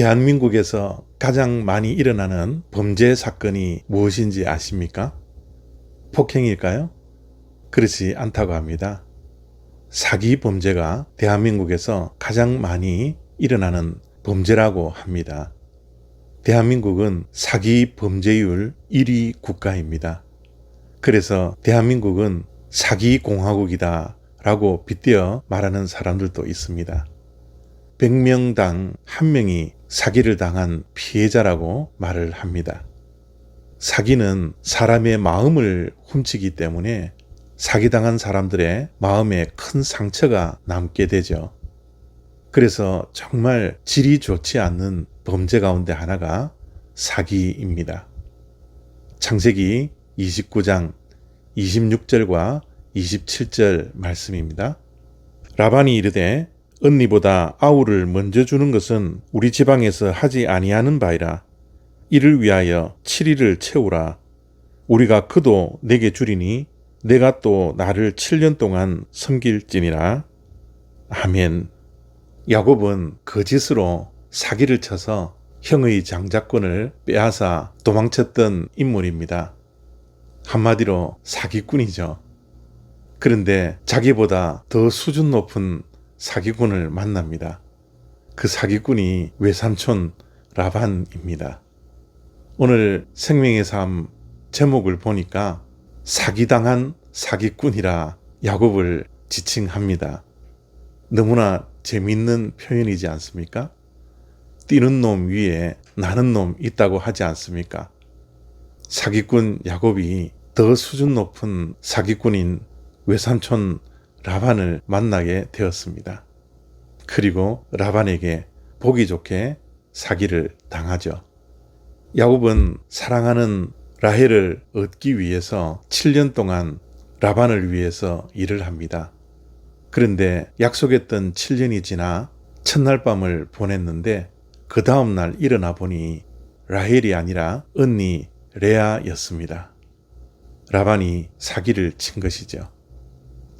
대한민국에서 가장 많이 일어나는 범죄 사건이 무엇인지 아십니까? 폭행일까요? 그렇지 않다고 합니다. 사기 범죄가 대한민국에서 가장 많이 일어나는 범죄라고 합니다. 대한민국은 사기 범죄율 1위 국가입니다. 그래서 대한민국은 사기 공화국이다 라고 빗대어 말하는 사람들도 있습니다. 100명당 1명이 사기를 당한 피해자라고 말을 합니다. 사기는 사람의 마음을 훔치기 때문에 사기당한 사람들의 마음에 큰 상처가 남게 되죠. 그래서 정말 질이 좋지 않는 범죄 가운데 하나가 사기입니다. 창세기 29장 26절과 27절 말씀입니다. 라반이 이르되 언니보다 아우를 먼저 주는 것은 우리 지방에서 하지 아니하는 바이라. 이를 위하여 7일을 채우라. 우리가 그도 내게 주리니 내가 또 나를 7년 동안 섬길지니라. 아멘. 야곱은 거짓으로 사기를 쳐서 형의 장자권을 빼앗아 도망쳤던 인물입니다. 한마디로 사기꾼이죠. 그런데 자기보다 더 수준 높은 사기꾼을 만납니다. 그 사기꾼이 외삼촌 라반입니다. 오늘 생명의 삶 제목을 보니까 사기당한 사기꾼이라 야곱을 지칭합니다. 너무나 재밌는 표현이지 않습니까? 뛰는 놈 위에 나는 놈 있다고 하지 않습니까? 사기꾼 야곱이 더 수준 높은 사기꾼인 외삼촌 라반을 만나게 되었습니다. 그리고 라반에게 보기 좋게 사기를 당하죠. 야곱은 사랑하는 라헬을 얻기 위해서 7년 동안 라반을 위해서 일을 합니다. 그런데 약속했던 7년이 지나 첫날 밤을 보냈는데 그 다음날 일어나 보니 라헬이 아니라 언니 레아였습니다. 라반이 사기를 친 것이죠.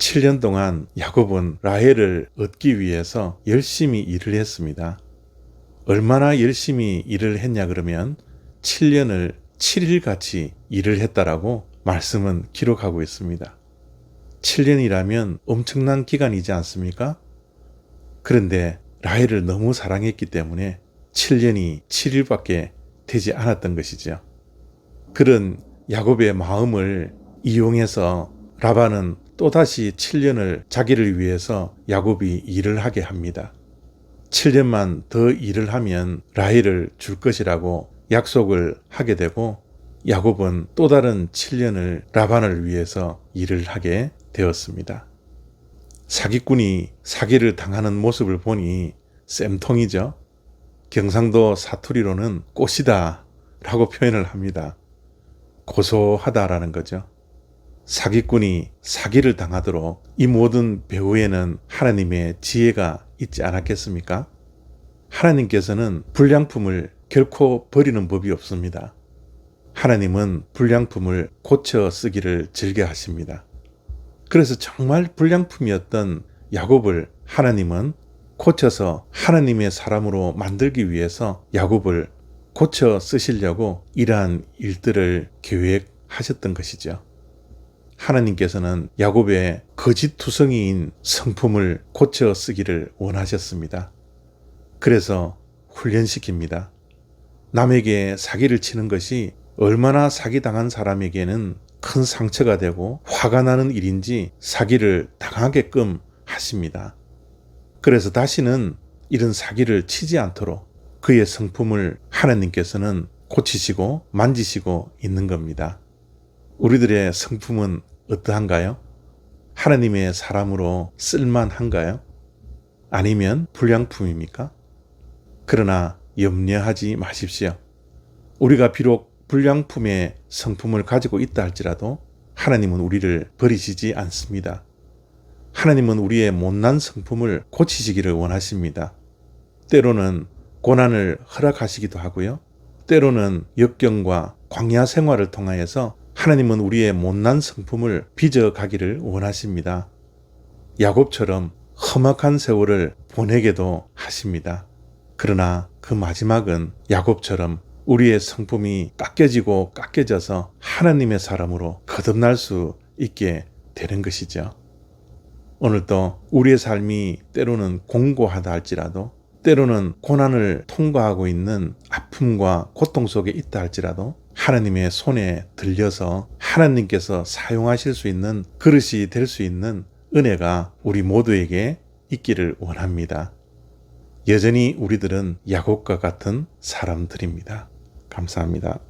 7년 동안 야곱은 라헬을 얻기 위해서 열심히 일을 했습니다. 얼마나 열심히 일을 했냐 그러면 7년을 7일 같이 일을 했다라고 말씀은 기록하고 있습니다. 7년이라면 엄청난 기간이지 않습니까? 그런데 라헬을 너무 사랑했기 때문에 7년이 7일밖에 되지 않았던 것이죠. 그런 야곱의 마음을 이용해서 라반은 또다시 7년을 자기를 위해서 야곱이 일을 하게 합니다. 7년만 더 일을 하면 라헬을 줄 것이라고 약속을 하게 되고 야곱은 또 다른 7년을 라반을 위해서 일을 하게 되었습니다. 사기꾼이 사기를 당하는 모습을 보니 쌤통이죠. 경상도 사투리로는 꽃이다 라고 표현을 합니다. 고소하다라는 거죠. 사기꾼이 사기를 당하도록 이 모든 배후에는 하나님의 지혜가 있지 않았겠습니까? 하나님께서는 불량품을 결코 버리는 법이 없습니다. 하나님은 불량품을 고쳐 쓰기를 즐겨 하십니다. 그래서 정말 불량품이었던 야곱을 하나님은 고쳐서 하나님의 사람으로 만들기 위해서 야곱을 고쳐 쓰시려고 이러한 일들을 계획하셨던 것이죠. 하나님께서는 야곱의 거짓 투성이인 성품을 고쳐 쓰기를 원하셨습니다. 그래서 훈련시킵니다. 남에게 사기를 치는 것이 얼마나 사기당한 사람에게는 큰 상처가 되고 화가 나는 일인지 사기를 당하게끔 하십니다. 그래서 다시는 이런 사기를 치지 않도록 그의 성품을 하나님께서는 고치시고 만지시고 있는 겁니다. 우리들의 성품은 어떠한가요? 하나님의 사람으로 쓸만한가요? 아니면 불량품입니까? 그러나 염려하지 마십시오. 우리가 비록 불량품의 성품을 가지고 있다 할지라도 하나님은 우리를 버리시지 않습니다. 하나님은 우리의 못난 성품을 고치시기를 원하십니다. 때로는 고난을 허락하시기도 하고요. 때로는 역경과 광야 생활을 통하여서 하나님은 우리의 못난 성품을 빚어가기를 원하십니다. 야곱처럼 험악한 세월을 보내게도 하십니다. 그러나 그 마지막은 야곱처럼 우리의 성품이 깎여지고 깎여져서 하나님의 사람으로 거듭날 수 있게 되는 것이죠. 오늘도 우리의 삶이 때로는 공고하다 할지라도 때로는 고난을 통과하고 있는 아픔과 고통 속에 있다 할지라도 하나님의 손에 들려서 하나님께서 사용하실 수 있는 그릇이 될 수 있는 은혜가 우리 모두에게 있기를 원합니다. 여전히 우리들은 야곱과 같은 사람들입니다. 감사합니다.